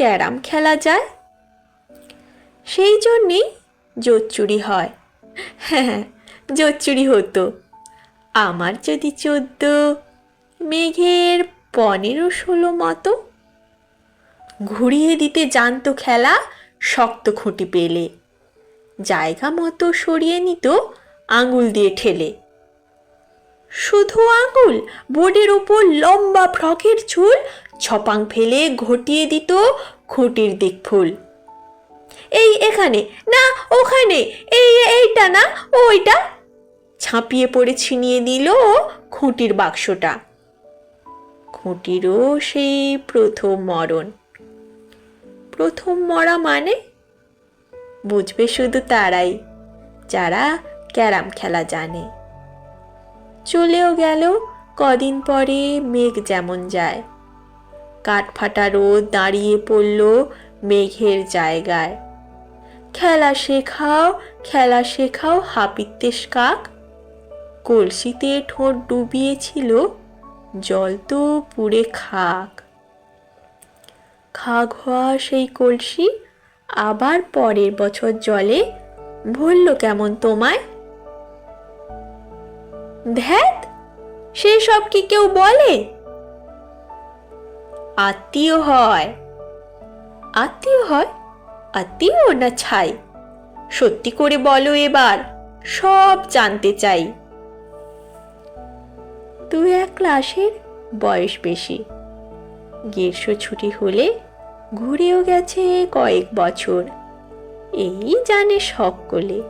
Carrom খেলা যায়। সেই জন্যেই জোর চুরি হয়। হ্যাঁ জোর চুরি হতো। আমার যদি চোদ্দ, মেঘের পনেরো, ষোলো মতো ঘুরিয়ে দিতে জানতো খেলা শক্ত খুঁটি পেলে। জায়গা মতো সরিয়ে নিত আঙুল দিয়ে ঠেলে। শুধু আঙুল, বোর্ডের উপর লম্বা ফ্রকের চুল ছপাং ফেলে ঘটিয়ে দিত খুঁটির দিক ফুল এই এখানে, না, ওখানে, এই, এইটা না, ওইটা? ছাপিয়ে পড়ে ছিনিয়ে নিল খুঁটির বাক্সটা। খুঁটিরও সেই প্রথম মরণ। প্রথম মরা মানে? বুঝবে শুধু তারাই, যারা ক্যারাম খেলা জানে। চলেও গেল, কদিন পরে মেঘ যেমন যায়। কাঠ ফাটা রোদ দাঁড়িয়ে পড়ল মেঘের জায়গায়। খেলা শেখাও খেলা শেখাও হাপিত্তেশ কাক। কলসিতে ঠোঁট ডুবিয়েছিল জল তো পুড়ে খাক। খাক হওয়া সেই কলসি আবার পরের বছর জলে ভরল কেমন তোমায়? ধ্যাত সে সব কি কেউ বলে? আত্মীয় হয়। আত্মীয় হয়? আত্মীয় না ছাই? সত্যি করে বলো এবার, সব জানতে চাই। তুই এক ক্লাসের বয়স বেশি। গ্রীষ্ম ছুটি হলে ঘুরেও গেছে কয়েক বছর। এই জানে সকলে।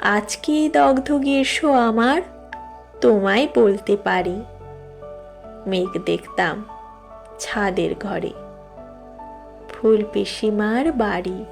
আজকে দগ্ধ গ্রীষ্ম আমার তোমায় বলতে পারি। মেঘ দেখতাম। ছাদের ঘরে। ফুল পিসিমার বাড়ি।